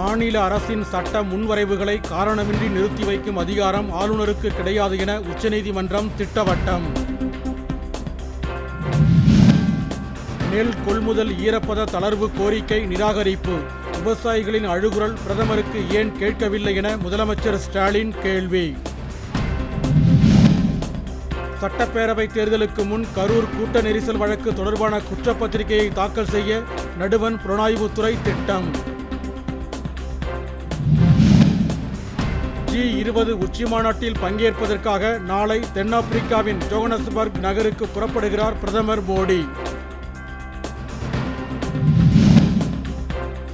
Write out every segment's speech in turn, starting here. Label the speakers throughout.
Speaker 1: மாநில அரசின் சட்ட முன்வரைவுகளை காரணமின்றி நிறுத்தி வைக்கும் அதிகாரம் ஆளுநருக்கு கிடையாது என உச்சநீதிமன்றம் திட்டவட்டம். நெல் கொள்முதல் ஈரப்பத தளர்வு கோரிக்கை நிராகரிப்பு. விவசாயிகளின் அழுகுரல் பிரதமருக்கு ஏன் கேட்கவில்லை என முதலமைச்சர் ஸ்டாலின் கேள்வி. சட்டப்பேரவை தேர்தலுக்கு முன் கரூர் கூட்ட நெரிசல் வழக்கு தொடர்பான குற்றப்பத்திரிகையை தாக்கல் செய்ய நடுவன் புலனாய்வுத்துறை திட்டம். ஜி இருபது உச்சி மாநாட்டில் பங்கேற்பதற்காக நாளை தென்னாப்பிரிக்காவின் ஜோகனஸ்பர்க் நகருக்கு புறப்படுகிறார் பிரதமர் மோடி.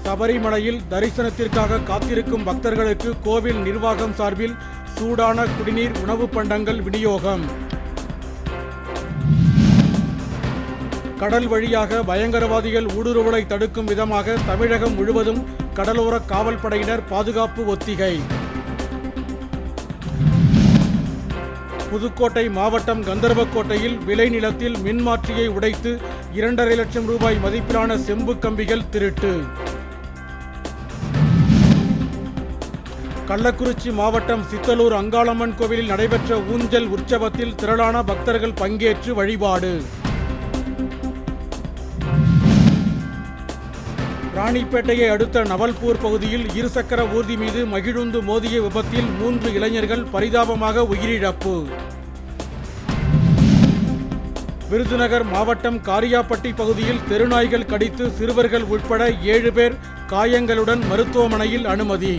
Speaker 1: சபரிமலையில் தரிசனத்திற்காக காத்திருக்கும் பக்தர்களுக்கு கோவில் நிர்வாகம் சார்பில் சூடான குடிநீர் உணவுப் பண்டங்கள் விநியோகம். கடல் வழியாக பயங்கரவாதிகள் ஊடுருவலை தடுக்கும் விதமாக தமிழகம் முழுவதும் கடலோர காவல் படையினர் பாதுகாப்பு ஒத்திகை. புதுக்கோட்டை மாவட்டம் கந்தர்வக்கோட்டையில் விளைநிலத்தில் மின்மாற்றியை உடைத்து இரண்டரை லட்சம் ரூபாய் மதிப்பிலான செம்பு கம்பிகள் திருட்டு. கள்ளக்குறிச்சி மாவட்டம் சித்தலூர் அங்காளம்மன் கோவிலில் நடைபெற்ற ஊஞ்சல் உற்சவத்தில் திரளான பக்தர்கள் பங்கேற்று வழிபாடு. ராணிப்பேட்டையை அடுத்த நவல்பூர் பகுதியில் இருசக்கர ஊர்தி மீது மகிழுந்து மோதிய விபத்தில் மூன்று இளைஞர்கள் பரிதாபமாக உயிரிழப்பு. விருதுநகர் மாவட்டம் காரியாப்பட்டி பகுதியில் தெருநாய்கள் கடித்து சிறுவர்கள் உட்பட ஏழு பேர் காயங்களுடன் மருத்துவமனையில் அனுமதி.